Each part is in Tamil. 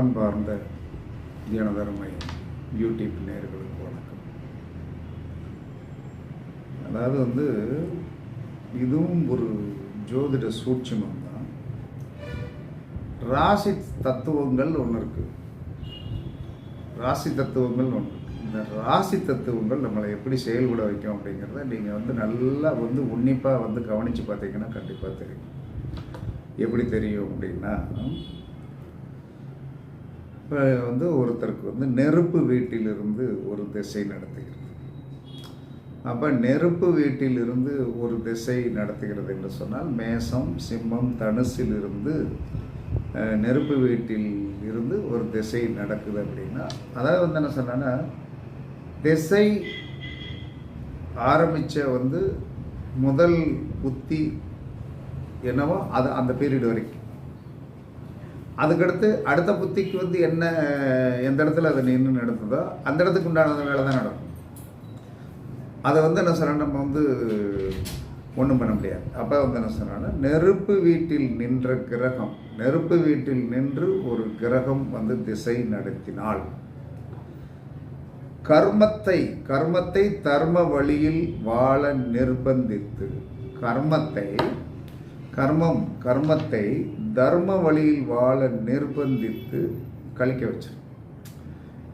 அன்பார்ந்த தினதர்மை யூடியூப் நேர்களுக்கு வணக்கம். அதாவது வந்து இதுவும் ஒரு ஜோதிட சூட்சமம் தான். ராசி தத்துவங்கள் ஒன்று இருக்கு. ராசி தத்துவங்கள் ஒன்று இந்த ராசி தத்துவங்கள் நம்மளை எப்படி செயல்பட வைக்கும் அப்படிங்கிறத நீங்கள் வந்து நல்லா வந்து உன்னிப்பாக வந்து கவனித்து பார்த்தீங்கன்னா கண்டிப்பாக தெரியும். எப்படி தெரியும் அப்படின்னா வந்து ஒருத்தருக்கு வந்து நெருப்பு வீட்டிலிருந்து ஒரு திசை நடத்துகிறது. அப்போ நெருப்பு வீட்டிலிருந்து ஒரு திசை நடத்துகிறது என்று சொன்னால் மேசம் சிம்மம் தனுசில் இருந்து நெருப்பு வீட்டில் இருந்து ஒரு திசை நடக்குது அப்படின்னா அதாவது வந்து என்ன சொன்னேன்னா திசை ஆரம்பித்த வந்து முதல் புத்தி என்னவோ அது அந்த பீரியட் வரைக்கும். அதுக்கடுத்து அடுத்த புத்திக்கு வந்து என்ன எந்த இடத்துல அது நின்று நடந்ததோ அந்த இடத்துக்கு உண்டான வேலை தான் நடக்கும். அதை வந்து என்ன சொல்கிறேன் நம்ம வந்து ஒன்றும் பண்ண முடியாது. அப்போ வந்து என்ன சொல்கிறேன்னா நெருப்பு வீட்டில் நின்ற கிரகம் நெருப்பு வீட்டில் நின்று ஒரு கிரகம் வந்து திசை நடத்தினால் கர்மத்தை கர்மத்தை தர்ம வழியில் வாழ நிர்பந்தித்து கர்மத்தை கர்மம் கர்மத்தை தர்ம வழியில் வாழ நிர்பந்தித்து கழிக்க வச்சிரு.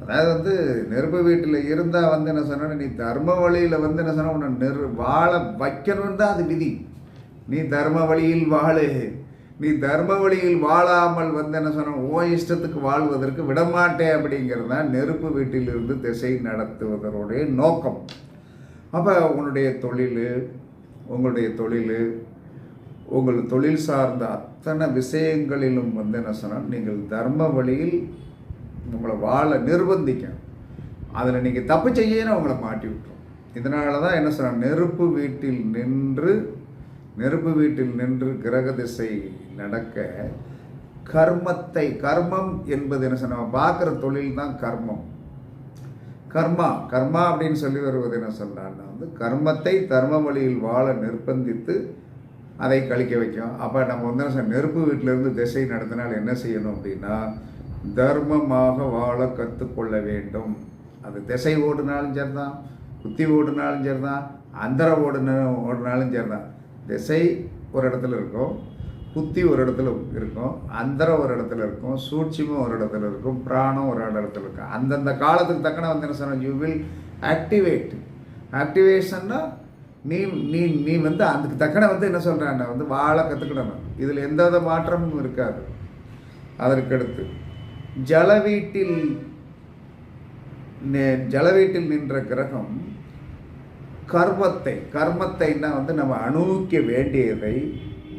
அதாவது வந்து நெருப்பு வீட்டில் இருந்தால் வந்து என்ன சொன்னா நீ தர்ம வழியில் வந்து என்ன சொன்ன உன்னை நெரு வாழ வைக்கணும்னு தான் அது விதி. நீ தர்ம வழியில் வாழு. நீ தர்ம வழியில் வாழாமல் வந்து என்ன சொன்ன ஓ இஷ்டத்துக்கு வாழ்வதற்கு விடமாட்டேன் அப்படிங்கிறது தான் நெருப்பு வீட்டிலிருந்து திசை நடத்துவதனுடைய நோக்கம். அப்போ உன்னுடைய தொழில் உங்களுடைய தொழில் உங்கள் தொழில் சார்ந்த அத்தனை விஷயங்களிலும் வந்து என்ன சொன்னால் நீங்கள் தர்ம வழியில் உங்களை வாழ நிர்பந்திக்க அதில் நீங்கள் தப்பு செய்யணும் உங்களை மாட்டி விட்டுரும். இதனால தான் என்ன சொன்னால் நெருப்பு வீட்டில் நின்று நெருப்பு வீட்டில் நின்று கிரக திசை நடக்க கர்மத்தை கர்மம் என்பது என்ன சொன்ன நம்ம பார்க்குற தொழில் தான் கர்மம். கர்மா கர்மா அப்படின்னு சொல்லி வருவது என்ன சொன்னால் வந்து கர்மத்தை தர்ம வழியில் வாழ நிர்பந்தித்து அதை கழிக்க வைக்கும். அப்போ நம்ம வந்து நெருப்பு வீட்டிலேருந்து திசை நடத்தினால் என்ன செய்யணும் அப்படின்னா தர்மமாக வாழ கற்றுக்கொள்ள வேண்டும். அது திசை ஓடுனாலும் சரிதான் குத்தி ஓடுனாலும் சரிதான் அந்தர ஓடுன ஓடுனாலும் சரிதான். திசை ஒரு இடத்துல இருக்கும் புத்தி ஒரு இடத்துல இருக்கும் அந்தரம் ஒரு இடத்துல இருக்கும் சூட்சிமம் ஒரு இடத்துல இருக்கும் பிராணம் ஒரு இடத்துல இருக்கும். அந்தந்த காலத்துக்கு தக்கன வந்து என்ன சொன்ன யூ வில் ஆக்டிவேட் ஆக்டிவேஷன்னா நீ நீ நீ வந்து அதுக்கு தக்கன வந்து என்ன சொல்கிறான்னா வந்து வாழ கற்றுக்கிடணும் இதில் எந்த வித மாற்றமும் இருக்காது. அதற்கடுத்து ஜலவீட்டில் ஜலவீட்டில் நின்ற கிரகம் கர்மத்தை கர்மத்தைன்னா வந்து நம்ம அனுபவிக்க வேண்டியதை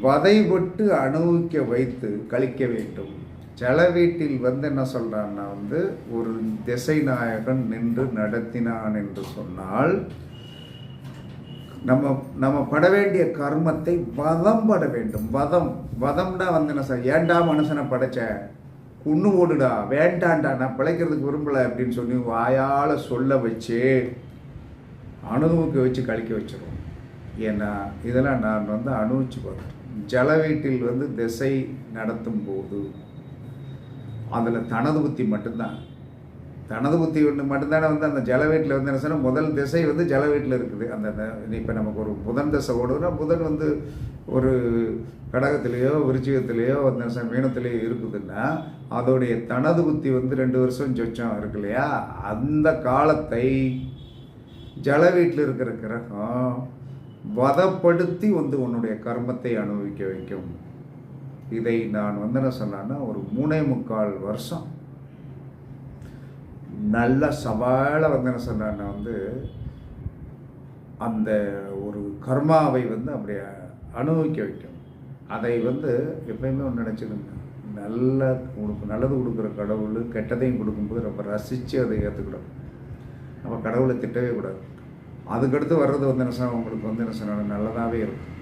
வதைபட்டு அனுபவிக்க வைத்து கழிக்க வேண்டும். ஜல வீட்டில் வந்து என்ன சொல்கிறான்னா வந்து ஒரு திசை நாயகன் நின்று நடத்தினான் என்று சொன்னால் நம்ம நம்ம பட வேண்டிய கர்மத்தை வதம் பட வேண்டும். வதம். வதம்னா வந்து என்ன சார் ஏன்டா மனுஷனை படைச்ச? குண்ணு ஓடுடா வேண்டாண்டா நான் பிழைக்கிறதுக்கு விரும்பலை அப்படின்னு சொல்லி வாயால் சொல்ல வச்சு அனுபவிக்க வச்சு கழிக்க வச்சிடும் ஏன்னா இதெல்லாம் நான் வந்து அனுபவிச்சு பார்த்தேன் ஜல வீட்டில் வந்து திசை நடத்தும் போது அதில் தனது புத்தி மட்டும்தான். தனது புத்தி ஒன்று மட்டும்தானே வந்து அந்த ஜல வீட்டில் வந்து என்ன சொன்னால் முதல் திசை வந்து ஜல வீட்டில் இருக்குது. அந்த இப்போ நமக்கு ஒரு புதன் திசை ஓடுனா புதன் வந்து ஒரு கடகத்திலேயோ விருச்சிகத்திலேயோ வந்து மீனத்திலேயோ இருக்குதுன்னா அதோடைய தனது புத்தி வந்து ரெண்டு வருஷம் சொச்சம் இருக்கு இல்லையா? அந்த காலத்தை ஜல வீட்டில் இருக்கிற கிரகம் வதப்படுத்தி வந்து உன்னுடைய கர்மத்தை அனுபவிக்க வைக்கும். இதை நான் வந்து என்ன சொன்னேன்னா ஒரு மூணே முக்கால் வருஷம் நல்ல சவாலாக வந்து என்ன வந்து அந்த ஒரு கர்மாவை வந்து அப்படியே அனுபவிக்க வைக்கும் அதை வந்து எப்பயுமே ஒன்று நினச்சிக்கணும் நல்ல உனக்கு நல்லது கொடுக்குற கடவுள் கெட்டதையும் கொடுக்கும்போது ரொம்ப ரசித்து அதை ஏற்றுக்கிடும் நம்ம கடவுளை திட்டவே கூடாது. அதுக்கடுத்து வர்றது வந்து என்ன சொன்னால் உங்களுக்கு வந்து என்ன சொன்னால் நல்லதாகவே இருக்கும்.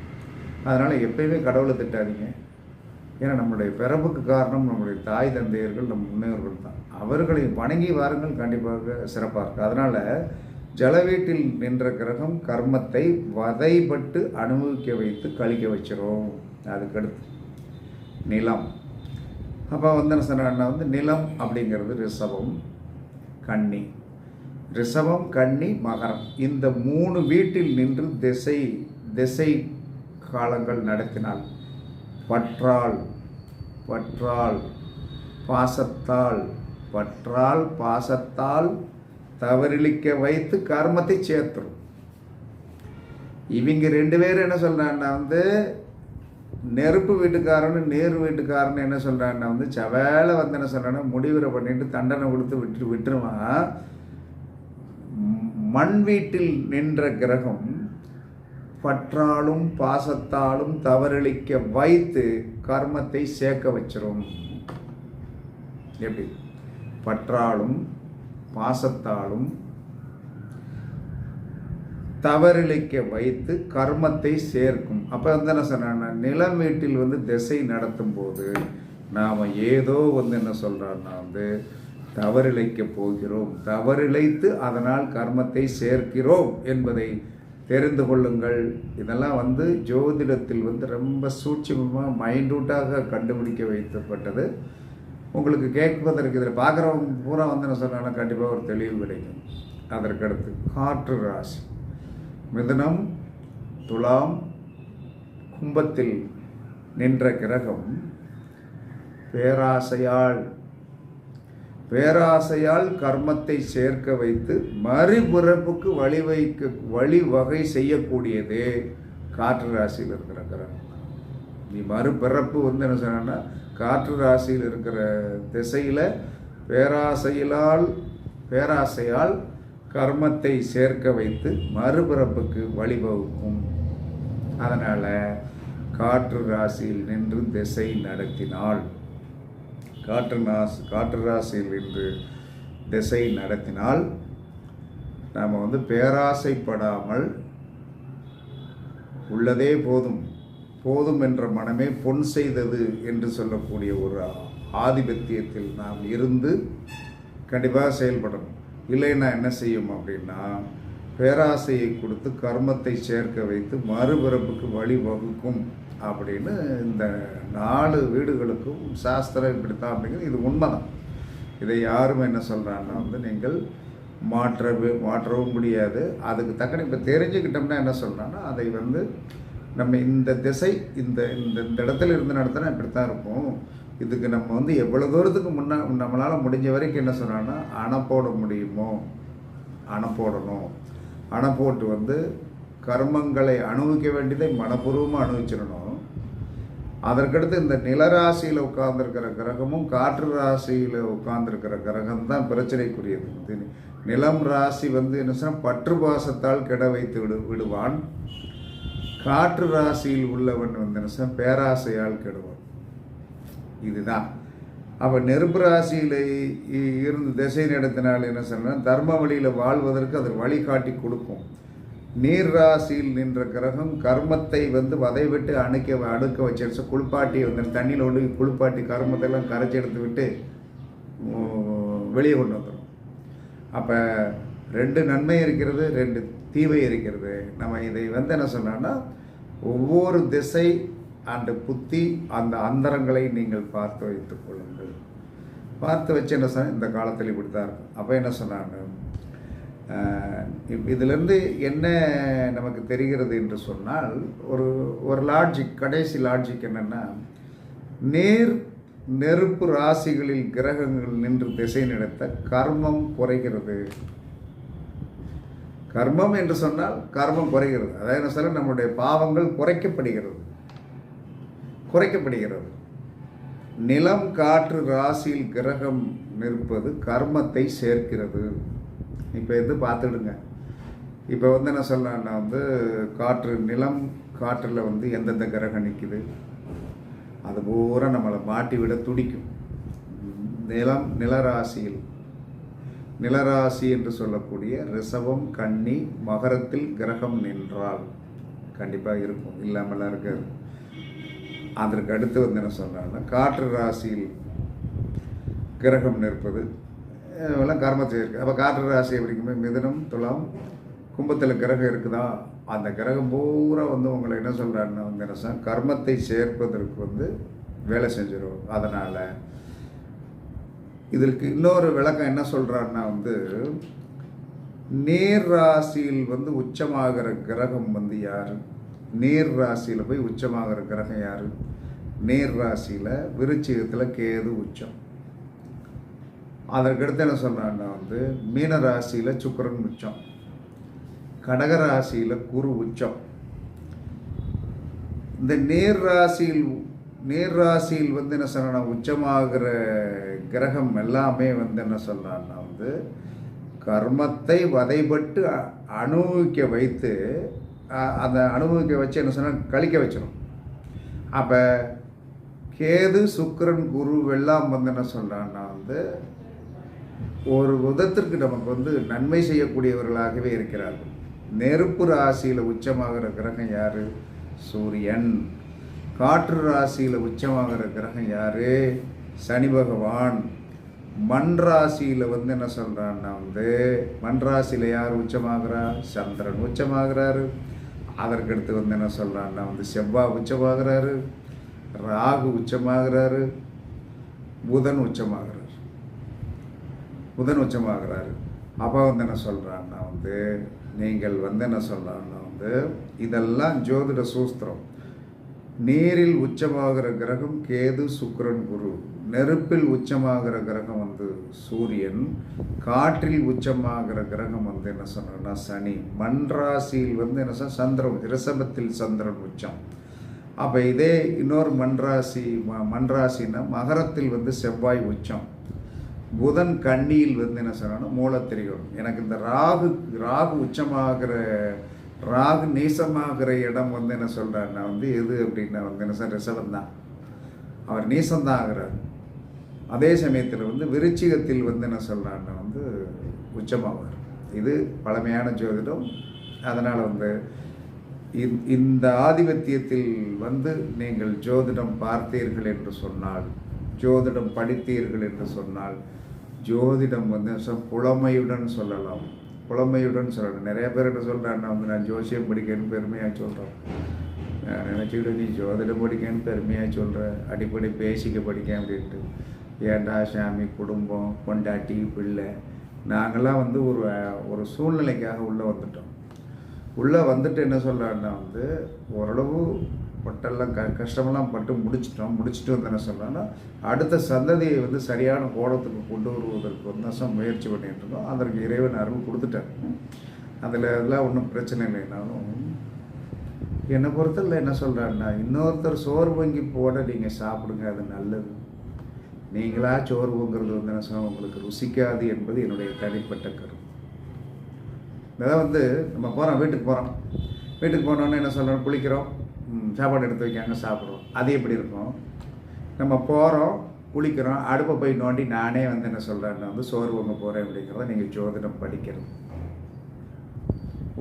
அதனால் எப்பயுமே கடவுளை திட்டாதீங்க. ஏன்னா நம்மளுடைய பிறப்புக்கு காரணம் நம்முடைய தாய் தந்தையர்கள் நம் முன்னோர்கள் தான். அவர்களை வணங்கி வாருங்கள் கண்டிப்பாக சிறப்பாக இருக்கும். அதனால் ஜலவீட்டில் நின்ற கிரகம் கர்மத்தை வதைப்பட்டு அனுபவிக்க வைத்து கழிக்க வச்சிரும். அதுக்கடுத்து நிலம். அப்போ வந்து என்ன வந்து நிலம் அப்படிங்கிறது ரிஷபம் கன்னி. ரிஷபம் கன்னி மகரம். இந்த மூணு வீட்டில் நின்று திசை திசை காலங்கள் நடத்தினால் பற்றால் பற்றால் பாசத்தால் பற்றால் பாசத்தால் தவறிழிக்க வைத்து கர்மத்தை சேர்த்துரும். இவங்க ரெண்டு பேரும் என்ன சொல்கிறாங்கன்னா வந்து நெருப்பு வீட்டுக்காரனு நேர் வீட்டுக்காரன் என்ன சொல்கிறான்னா வந்து சவேலை வந்து என்ன சொல்கிறான்னா முடிவுரை பண்ணிட்டு தண்டனை கொடுத்து விட்டு விட்டுருவான். மண் வீட்டில் நின்ற கிரகம் பற்றாலும் பாசத்தாலும் தவறளிக்க வைத்து கர்மத்தை சேர்க்க வச்சிரும். எப்படி? பற்றாலும் பாசத்தாலும் தவறிழைக்க வைத்து கர்மத்தை சேர்க்கும். அப்போ வந்து என்ன சொன்னா நிலமேட்டில் வந்து திசை நடத்தும் போது நாம் ஏதோ வந்து என்ன சொல்கிறான்னா வந்து தவறிழைக்க போகிறோம். தவறிழைத்து அதனால் கர்மத்தை சேர்க்கிறோம் என்பதை தெரிந்து கொள்ளுங்கள். இதெல்லாம் வந்து ஜோதிடத்தில் வந்து ரொம்ப சூட்சமாக மைண்டூட்டாக கண்டுபிடிக்க வைக்கப்பட்டது. உங்களுக்கு கேட்பதற்கு இதில் பார்க்குறவங்க பூரா வந்து என்ன சொன்னாங்கன்னா கண்டிப்பாக ஒரு தெளிவு கிடைக்கும். அதற்கடுத்து காற்று ராசி. மிதனம் துலாம் கும்பத்தில் நின்ற கிரகம் பேராசையால் பேராசையால் கர்மத்தை சேர்க்க வைத்து மறுபிறப்புக்கு வழிவைக்க வழிவகை செய்யக்கூடியது காற்று ராசியில் இருக்கிற கிரகம். நீ மறுபிறப்பு வந்து என்ன சொன்னா காற்று ராசியில் இருக்கிற திசையில் பேராசையிலால் பேராசையால் கர்மத்தை சேர்க்க வைத்து மறுபிறப்புக்கு வழிவகுக்கும் அதனால் காற்று ராசியில் நின்று திசை நடத்தினாள் காற்று நாஸ் காற்று ராசியில் இன்று திசை நடத்தினால் நாம் வந்து பேராசைப்படாமல் உள்ளதே போதும். போதும் என்ற மனமே பொன் செய்தது என்று சொல்லக்கூடிய ஒரு ஆதிபத்தியத்தில் நாம் இருந்து கண்டிப்பாக செயல்படணும். இல்லைன்னா என்ன செய்யும் அப்படின்னா பேராசையை கொடுத்து கர்மத்தை சேர்க்க வைத்து மறுபிறப்புக்கு வழி வகுக்கும் அப்படின்னு இந்த நாலு வீடுகளுக்கும் சாஸ்திரம் இப்படித்தான் அப்படிங்கிறது இது உண்மைதான். இதை யாரும் என்ன சொல்கிறான்னா வந்து நீங்கள் மாற்றவே மாற்றவும் முடியாது. அதுக்கு தக்கன இப்போ தெரிஞ்சுக்கிட்டோம்னா என்ன சொல்கிறான்னா அதை வந்து நம்ம இந்த திசை இந்த இந்த இந்த இடத்துல இருந்து நடத்தினா இப்படி தான் இருக்கும். இதுக்கு நம்ம வந்து எவ்வளோ தூரத்துக்கு முன்னா நம்மளால் முடிஞ்ச வரைக்கும் என்ன சொன்னான்னா அணை போட முடியுமோ? அணை போடணும். அணை போட்டு வந்து கர்மங்களை அனுபவிக்க வேண்டியதை மனப்பூர்வமாக அனுபவிச்சிடணும். அதற்கடுத்து இந்த நிலராசியில் உட்கார்ந்துருக்கிற கிரகமும் காற்று ராசியில் உட்கார்ந்துருக்கிற கிரகம் தான் பிரச்சனைக்குரியது நிலம் ராசி வந்து என்ன சொன்னால் பற்று பாசத்தால் கெட வைத்து விடு விடுவான். காற்று ராசியில் உள்ளவன் வந்து என்ன சொன்னால் பேராசையால் கெடுவான். இதுதான். அப்போ நெருப்பு ராசியில் இருந்து திசை நடத்தினால் என்ன சொன்னால் தர்ம வழியில் வாழ்வதற்கு அது வழிகாட்டி கொடுக்கும். நீர் ராசியில் நின்ற கிரகம் கர்மத்தை வந்து வதை விட்டு அணுக்க அடுக்க வச்சிருச்சு குளிப்பாட்டி வந்து தண்ணியில் கொண்டு குளிப்பாட்டி கர்மத்தை எல்லாம் கரைச்சி எடுத்து விட்டு வெளியே கொண்டு வந்துடும் அப்போ ரெண்டு நன்மை இருக்கிறது ரெண்டு தீவை இருக்கிறது. நம்ம இதை வந்து என்ன சொன்னோன்னா ஒவ்வொரு திசை அந்த புத்தி அந்த அந்தரங்களை நீங்கள் பார்த்து வைத்துக் கொள்ளுங்கள். பார்த்து வச்சு என்ன சொன்ன இந்த காலத்தில் இப்படி தான் இருக்கும். அப்போ என்ன சொன்னாங்க? இதிலிருந்து என்ன நமக்கு தெரிகிறது என்று சொன்னால் ஒரு ஒரு லாட்ஜிக் கடைசி லாட்ஜிக் என்னென்னா நேர் நெருப்பு ராசிகளில் கிரகங்கள் நின்று திசை நடத்த கர்மம் குறைகிறது. கர்மம் என்று சொன்னால் கர்மம் குறைகிறது. அதாவது என்ன சொல்ல நம்முடைய பாவங்கள் குறைக்கப்படுகிறது. குறைக்கப்படுகிறது. நிலம் காற்று ராசியில் கிரகம் நிற்பது கர்மத்தை சேர்க்கிறது. இப்போ இது பார்த்துடுங்க. இப்போ வந்து என்ன சொல்லலாம்னா வந்து காற்று நிலம் காற்றில் வந்து எந்தெந்த கிரகம் நிற்குது அது பூரா நம்மளை மாட்டி விட துடிக்கும். நிலம் நிலராசியில். நிலராசி என்று சொல்லக்கூடிய ரிசவம் கன்னி மகரத்தில் கிரகம் நின்றால் கண்டிப்பாக இருக்கும். இல்லாமலாம் இருக்காது. அதற்கு அடுத்து வந்து என்ன சொல்கிறாங்கன்னா காற்று ராசியில் கிரகம் நிற்பது. எல்லாம் கர்மத்தை இருக்குது அப்போ காற்று ராசி அப்படிங்குமே மிதனம் துலாம் கும்பத்தில் கிரகம் இருக்குதா? அந்த கிரகம் பூரா வந்து உங்களை என்ன சொல்கிறாருன்னா வந்து என்ன கர்மத்தை சேர்ப்பதற்கு வந்து வேலை செஞ்சிடும் அதனால் இதற்கு இன்னொரு விளக்கம் என்ன சொல்கிறாருன்னா வந்து நேர் ராசியில் வந்து உச்சமாகிற கிரகம் வந்து யார்? நேர் ராசியில் போய் உச்சமாகிற கிரகம் யார்? நேர் ராசியில் விருச்சிகத்தில் கேது உச்சம். அதற்கடுத்து என்ன சொல்கிறான்னா வந்து மீன ராசியில் சுக்கரன் உச்சம் கடக ராசியில் குரு உச்சம். இந்த நேர் ராசியில் நேர் ராசியில் வந்து என்ன சொல்றேன்னா உச்சமாகிற கிரகம் எல்லாமே வந்து என்ன சொல்றான்னா வந்து கர்மத்தை வதைபட்டு அனுபவிக்க வைத்து அந்த அனுபவிக்க வச்சு என்ன சொன்னால் கழிக்க வச்சிடும் அப்போ கேது சுக்கரன் குரு எல்லாம் வந்து என்ன சொல்கிறான்னா வந்து ஒரு விதத்திற்கு நமக்கு வந்து நன்மை செய்யக்கூடியவர்களாகவே இருக்கிறார்கள். நெருப்பு ராசியில் உச்சமாகிற கிரகம் யார்? சூரியன். காற்று ராசியில் உச்சமாகிற கிரகம் யார்? சனி பகவான். மண் ராசியில் வந்து என்ன சொல்கிறான்னா வந்து மண் ராசியில் யார் உச்சமாகிறா? சந்திரன் உச்சமாகிறாரு. அதற்கடுத்து வந்து என்ன சொல்கிறான்னா வந்து செவ்வாய் உச்சமாகிறாரு. ராகு உச்சமாகிறாரு. புதன் உச்சமாகிறார். புதன் உச்சமாகிறாரு. அப்போ வந்து என்ன சொல்கிறான்னா வந்து நீங்கள் வந்து என்ன சொல்கிறான்னா வந்து இதெல்லாம் ஜோதிட சூஸ்திரம். நீரில் உச்சமாகிற கிரகம் கேது சுக்கிரன் குரு. நெருப்பில் உச்சமாகிற கிரகம் வந்து சூரியன். காற்றில் உச்சமாகிற கிரகம் வந்து என்ன சொல்றேன்னா சனி. மண்ராசியில் வந்து என்ன சொல்ற சந்திரன் ரிஷபத்தில் சந்திரன் உச்சம். அப்போ இதே இன்னொரு மண்ராசி ம- மகரத்தில் வந்து செவ்வாய் உச்சம். புதன் கண்ணியில் வந்து என்ன சொன்னா மூலத்திரிகம் எனக்கு இந்த ராகு ராகு உச்சமாகிற ராகு நீசமாகிற இடம் வந்து என்ன சொல்கிறாருன்னா வந்து எது அப்படின்னா வந்து என்ன சார் ரிசவன் தான். அவர் நீசம்தான் ஆகிறார். அதே சமயத்தில் வந்து விருச்சிகத்தில் வந்து என்ன சொல்கிறாருன்னா வந்து உச்சமாவார். இது பழமையான ஜோதிடம். அதனால் வந்து இந்- இந்த ஆதிபத்தியத்தில் வந்து நீங்கள் ஜோதிடம் பார்த்தீர்கள் என்று சொன்னால் ஜோதிடம் படித்தீர்கள் என்று சொன்னால் ஜோதிடம் வந்து புலமையுடன் சொல்லலாம். புலமையுடன் சொல்லலாம் நிறைய பேர் என்ன சொல்கிறாங்கன்னா வந்து நான் ஜோசியம் படிக்கன்னு பெருமையாக சொல்கிறேன் நான் நினச்சிக்கிட்டு நீ ஜோதிடம் படிக்கன்னு பெருமையாக சொல்கிற அடிப்படை பேசிக்க படிக்க அப்படின்ட்டு. ஏண்டா சாமி குடும்பம் கொண்டாட்டி பிள்ளை. நாங்களாம் வந்து ஒரு ஒரு சூழ்நிலைக்காக உள்ளே வந்துட்டோம். உள்ளே வந்துட்டு என்ன சொல்கிறான்னா வந்து ஓரளவு பட்டெல்லாம் க கஷ்டமெல்லாம் பட்டு முடிச்சிட்டோம். முடிச்சுட்டு வந்து என்ன சொல்கிறேன்னா அடுத்த சந்ததியை வந்து சரியான கோணத்துக்கு கொண்டு வருவதற்கு வந்து தான் முயற்சி பண்ணிகிட்டு இருக்கோம் அதற்கு இறைவன் அருள் கொடுத்துட்டார். அதில் இதெல்லாம் ஒன்றும் பிரச்சனை இல்லைனாலும் என்னை பொறுத்தல என்ன சொல்கிறாருன்னா இன்னொருத்தர் சோறு பொங்கி போட நீங்கள் சாப்பிடுங்க அது நல்லது. நீங்களா சோறு பொங்குறது வந்து என்ன சொல்ல உங்களுக்கு ருசிக்காது என்பது என்னுடைய தனிப்பட்ட கருத்து. இதான் வந்து நம்ம போகிறோம் வீட்டுக்கு போகிறோம் வீட்டுக்கு போனோன்னே என்ன சொல்கிறோம் குளிக்கிறோம். சாப்பாடு எடுத்து வைக்காங்க சாப்பிடுவோம் அது எப்படி இருக்கும்? நம்ம போகிறோம் குளிக்கிறோம் அடுப்பை போய் நோண்டி நானே வந்து என்ன சொல்கிறேன் வந்து சோறு பொங்க போகிறேன் அப்படிங்கிறத நீங்கள் ஜோதிடம் படிக்கிறது.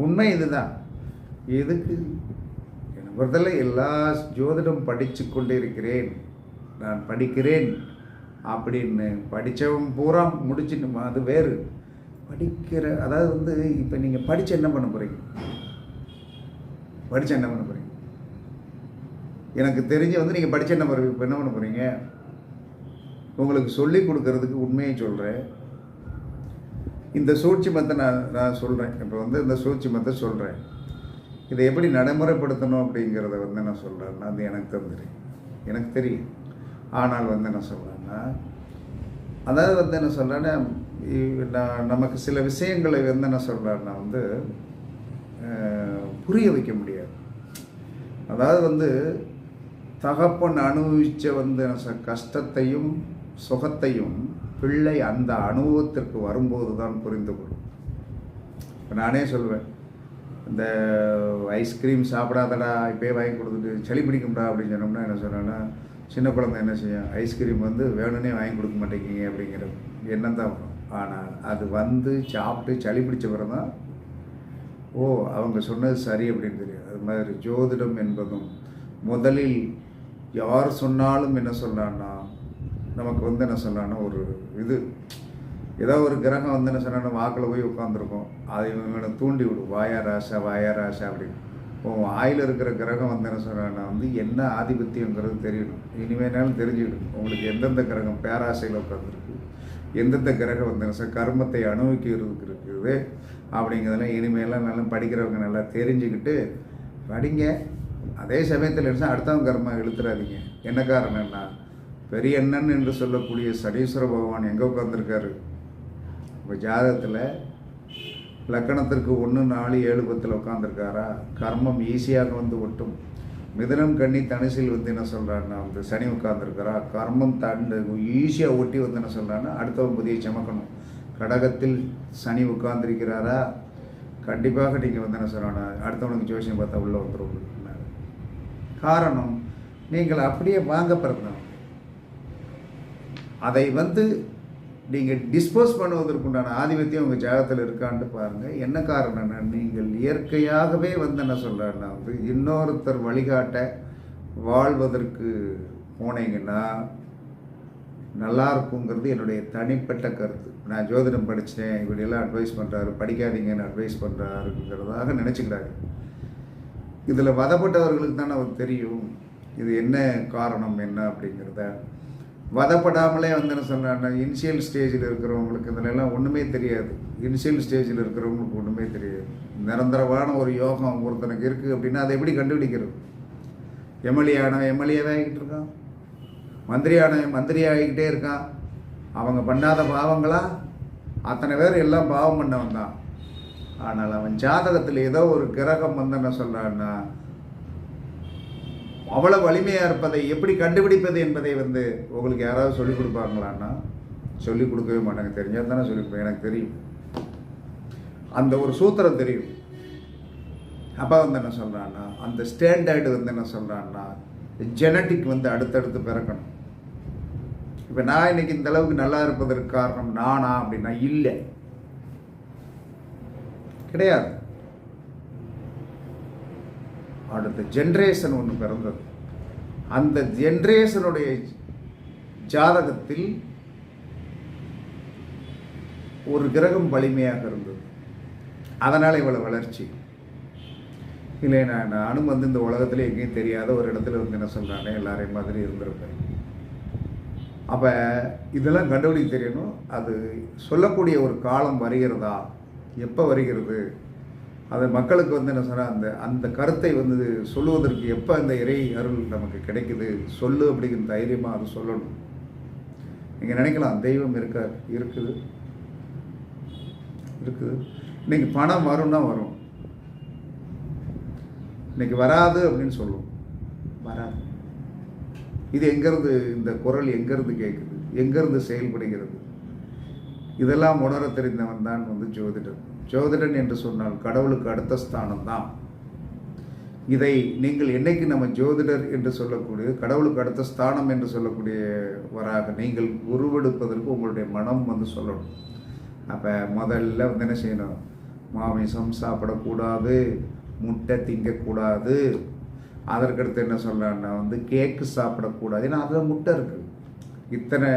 உண்மை இதுதான். எதுக்கு? என்னை எல்லா ஜோதிடம் படித்து கொண்டு இருக்கிறேன். நான் படிக்கிறேன் அப்படின்னு படித்தவன் பூரா முடிச்சுட்டு அது வேறு. படிக்கிற அதாவது வந்து இப்போ நீங்கள் படித்து என்ன பண்ண போகிறீங்க படித்து என்ன பண்ண போகிறீங்க எனக்கு தெரிஞ்சு வந்து நீங்கள் படித்த நம்பர் இப்போ என்ன பண்ண போகிறீங்க உங்களுக்கு சொல்லி கொடுக்கறதுக்கு உண்மையை சொல்கிறேன் இந்த சூழ்ச்சி மத்தை நான் நான் சொல்கிறேன் இப்போ வந்து இந்த சூழ்ச்சி மத்தை சொல்கிறேன் இதை எப்படி நடைமுறைப்படுத்தணும் அப்படிங்கிறத வந்து என்ன சொல்கிறேன்னா அது எனக்கு தான் தெரியும் எனக்கு தெரியும். ஆனால் வந்து என்ன சொல்கிறேன்னா அதாவது வந்து என்ன சொல்கிறேன்னா நான் நமக்கு சில விஷயங்களை வந்து என்ன சொல்கிறேன்னா வந்து புரிய வைக்க முடியாது. அதாவது வந்து தகப்பன் அனுபவிச்ச வந்து என்ன கஷ்டத்தையும் சுகத்தையும் பிள்ளை அந்த அனுபவத்திற்கு வரும்போது தான் புரிந்து கொள்ளும் இப்போ நானே சொல்வேன் இந்த ஐஸ்கிரீம் சாப்பிடாதடா இப்போயே வாங்கி கொடுத்துட்டு சளி பிடிக்கும்டா அப்படின்னு சொன்னோம்னா என்ன சொன்னேன்னா சின்ன குழந்தை என்ன செய்யும்? ஐஸ்கிரீம் வந்து வேணும்னே வாங்கி கொடுக்க மாட்டேங்கிங்க அப்படிங்கிற எண்ணம் தான் வரும். ஆனால் அது வந்து சாப்பிட்டு சளி பிடிச்ச பிறகு தான் ஓ அவங்க சொன்னது சரி அப்படின்னு தெரியும். அது மாதிரி ஜோதிடம் என்பதும் முதலில் யார் சொன்னாலும் என்ன சொல்லலான்னா நமக்கு வந்து என்ன சொல்லலான்னா ஒரு இது ஏதோ ஒரு கிரகம் வந்து என்ன சொன்னா வாக்கில் போய் உட்காந்துருக்கோம் அதை இவங்களை தூண்டி விடும் வாயா ராசா வாயா ராசா அப்படின்னு உன் வாயில் இருக்கிற கிரகம் வந்து என்ன சொல்கிறேன்னா வந்து என்ன ஆதிபத்தியங்கிறது தெரியணும். இனிமேனாலும் தெரிஞ்சுக்கணும் உங்களுக்கு எந்தெந்த கிரகம் பேராசையில் உட்காந்துருக்கு எந்தெந்த கிரகம் வந்து என்ன கர்மத்தை அனுபவிக்கிறதுக்கு இருக்குது அப்படிங்கிறதெல்லாம் இனிமேலாம் நல்லா படிக்கிறவங்க நல்லா தெரிஞ்சுக்கிட்டு படிங்க. அதே சமயத்தில் இருந்தால் அடுத்தவங்க கர்மா இழுத்துறாதீங்க. என்ன காரணம்னா பெரிய அண்ணன் என்று சொல்லக்கூடிய சனீஸ்வர பகவான் எங்கே உட்காந்துருக்காரு இப்போ ஜாதகத்தில் லக்கணத்திற்கு ஒன்று நாலு ஏழு பத்தில் உட்காந்துருக்காரா கர்மம் ஈஸியாக வந்து ஒட்டும். மிதனம் கண்ணி தனுசில் வந்து என்ன சொல்கிறான்னா வந்து சனி உட்காந்துருக்கிறா கர்மம் தண்டு ஈஸியாக ஒட்டி வந்து என்ன சொல்கிறான்னா அடுத்தவன் புதிய சமக்கணும். கடகத்தில் சனி உட்காந்துருக்கிறாரா கண்டிப்பாக நீங்கள் வந்து என்ன சொல்லணும் அடுத்தவனுக்கு ஜோசியம் பார்த்தா உள்ளே வந்துடும் காரணம் நீங்கள் அப்படியே வாங்க பிறந்தவங்க அதை வந்து நீங்கள் டிஸ்போஸ் பண்ணுவதற்குண்டான ஆதிபத்தியம் உங்கள் ஜாகத்தில் இருக்கான்ட்டு பாருங்கள் என்ன காரணம்னா நீங்கள் இயற்கையாகவே வந்து என்ன சொல்கிறேன்னா வந்து இன்னொருத்தர் வழிகாட்ட வாழ்வதற்கு போனீங்கன்னா நல்லா இருக்குங்கிறது என்னுடைய தனிப்பட்ட கருத்து. நான் ஜோதிடம் படித்தேன் இப்படியெல்லாம் அட்வைஸ் பண்ணுறாரு படிக்காதீங்கன்னு அட்வைஸ் பண்ணுறாருங்கிறதாக நினச்சிக்கிறாரு. இதில் வதப்பட்டவர்களுக்கு தானே அவர் தெரியும் இது என்ன காரணம் என்ன அப்படிங்கிறத. வதப்படாமலே வந்து என்ன சொன்னாங்க இனிஷியல் ஸ்டேஜில் இருக்கிறவங்களுக்கு இதிலெல்லாம் ஒன்றுமே தெரியாது. இனிஷியல் ஸ்டேஜில் இருக்கிறவங்களுக்கு ஒன்றுமே தெரியாது. நிரந்தரமான ஒரு யோகம் ஒருத்தனுக்கு இருக்குது அப்படின்னா அதை எப்படி கண்டுபிடிக்கிறது? எம்எல்ஏ ஆனவன் எம்எல்ஏவே ஆகிட்டு இருக்கான். மந்திரி ஆனவன் மந்திரி ஆகிக்கிட்டே இருக்கான். அவங்க பண்ணாத பாவங்களா? அத்தனை பேர் எல்லாம் பாவம் பண்ணவன் தான். ஆனால் அவன் ஜாதகத்தில் ஏதோ ஒரு கிரகம் வந்து என்ன சொல்கிறான்னா அவ்வளவு வலிமையாக இருப்பதை எப்படி கண்டுபிடிப்பது என்பதை வந்து உங்களுக்கு யாராவது சொல்லிக் கொடுப்பாங்களான்னா சொல்லிக் கொடுக்கவே மாட்டாங்க. தெரிஞ்சால் தானே சொல்லிக் கொடுப்பேன் எனக்கு தெரியும். அந்த ஒரு சூத்திரம் தெரியும். அப்பா வந்து என்ன சொல்கிறான்னா அந்த ஸ்டாண்டர்டு வந்து என்ன சொல்கிறான்னா ஜெனட்டிக் வந்து அடுத்தடுத்து பிறக்கணும். இப்போ நான் இன்னைக்கு இந்த அளவுக்கு நல்லா இருப்பதற்கு காரணம் நானா அப்படின்னா இல்லை. கிடையாது. அடுத்த ஜென்ரேஷன் ஒன்று பிறந்தது. அந்த ஜென்ரேஷனுடைய ஜாதகத்தில் ஒரு கிரகம் வலிமையாக இருந்தது. அதனால் இவ்வளோ வளர்ச்சி. இல்லை நான் நானும் வந்து இந்த உலகத்தில் எங்கேயும் தெரியாத ஒரு இடத்துல வந்து என்ன சொல்கிறானே எல்லாரையும் மாதிரி இருந்திருப்பேன். அப்போ இதெல்லாம் கண்டுபிடிக்க தெரியணும். அது சொல்லக்கூடிய ஒரு காலம் வருகிறதா? எப்போ வருகிறது? அதை மக்களுக்கு வந்து என்ன சொன்னால் அந்த அந்த கருத்தை வந்து சொல்லுவதற்கு எப்போ அந்த இறை அருள் நமக்கு கிடைக்குது? சொல்லு அப்படிங்கிற தைரியமாக அதை சொல்லணும். நீங்கள் நினைக்கலாம் தெய்வம் இருக்கா இருக்குது. இருக்குது. இன்றைக்கி பணம் வரும்னா வரும். இன்னைக்கு வராது அப்படின்னு சொல்லுவோம் வராது. இது எங்கேருந்து இந்த குரல் எங்கேருந்து கேட்குது எங்கேருந்து செயல்படுகிறது? இதெல்லாம் உணர தெரிந்தவன் தான் வந்து ஜோதிடன். ஜோதிடன் என்று சொன்னால் கடவுளுக்கு அடுத்த ஸ்தானம் தான். இதை நீங்கள் என்னைக்கு நம்ம ஜோதிடர் என்று சொல்லக்கூடிய கடவுளுக்கு அடுத்த ஸ்தானம் என்று சொல்லக்கூடியவராக நீங்கள் உருவெடுப்பதற்கு உங்களுடைய மனம் வந்து சொல்லணும். அப்போ முதல்ல வந்து என்ன செய்யணும்? மாமிசம் சாப்பிடக்கூடாது முட்டை திங்கக்கூடாது. அதற்கடுத்து என்ன சொல்லலாம்னா வந்து கேக்கு சாப்பிடக்கூடாது. ஏன்னா அதில் முட்டை இருக்குது இத்தனை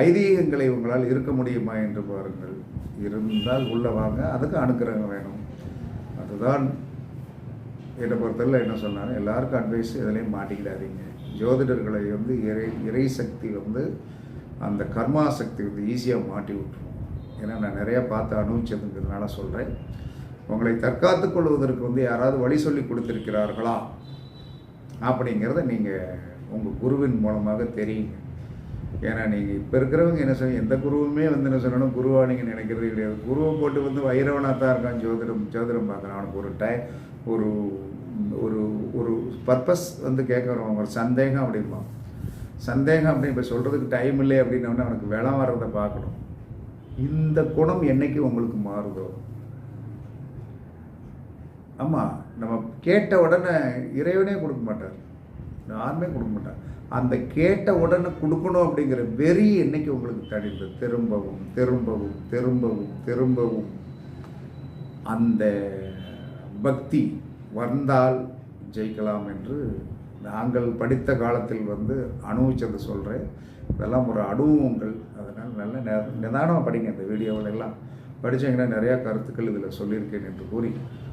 ஐதீகங்களை உங்களால் இருக்க முடியுமா என்று பாருங்கள். இருந்தால் உள்ளே வாங்க அதுக்கு அனுக்கிரகம் வேணும். அதுதான் என்னை பொறுத்தவரையில் என்ன சொன்னாங்க? எல்லாருக்கும் அட்வைஸ் இதுலேயும் மாட்டிக்கிடாதீங்க. ஜோதிடர்களை வந்து இறை இறை சக்தி வந்து அந்த கர்மா சக்தி வந்து ஈஸியாக மாட்டி விட்டுரும். ஏன்னா நான் நிறையா பார்த்து அனுபவிச்சதுங்கிறதுனால சொல்கிறேன் உங்களை தற்காத்துக் கொள்வதற்கு வந்து யாராவது வழி சொல்லி கொடுத்துருக்கிறார்களா? அப்படிங்கிறத நீங்கள் உங்கள் குருவின் மூலமாக தெரியுங்க. ஏன்னா நீங்கள் இப்போ இருக்கிறவங்க என்ன சொல்ல எந்த குருவுமே வந்து என்ன சொல்லணும் குருவாக நீங்கள் நினைக்கிறது கிடையாது. குருவை போட்டு வந்து வைரவனாக தான் இருக்கான் ஜோதிடம் ஜோதிடம் பார்க்குறான் அவனுக்கு ஒரு டை ஒரு ஒரு ஒரு பர்பஸ் வந்து கேட்குறோம் ஒரு சந்தேகம் அப்படிம்பான் சந்தேகம் அப்படின்னு இப்போ சொல்கிறதுக்கு டைம் இல்லை அப்படின்னோடனே அவனுக்கு விளம் வர்றதை பார்க்கணும். இந்த குணம் என்னைக்கு உங்களுக்கு மாறுதோ? ஆமாம் நம்ம கேட்ட உடனே இறைவனே கொடுக்க மாட்டார். யாருமே கொடுக்க மாட்டாங்க. அந்த கேட்ட உடனே கொடுக்கணும் அப்படிங்கிற வெறி என்னைக்கு உங்களுக்கு தடிந்து திரும்பவும் திரும்பவும் திரும்பவும் திரும்பவும். அந்த பக்தி வந்தால் ஜெயிக்கலாம் என்று நாங்கள் படித்த காலத்தில் வந்து அனுபவிச்சதை சொல்கிறேன் இதெல்லாம் ஒரு அனுபவங்கள். அதனால் நல்ல நிதானமாக படிங்க இந்த வீடியோவில் எல்லாம் நிறையா கருத்துக்கள் இதில் சொல்லியிருக்கேன் என்று கூறி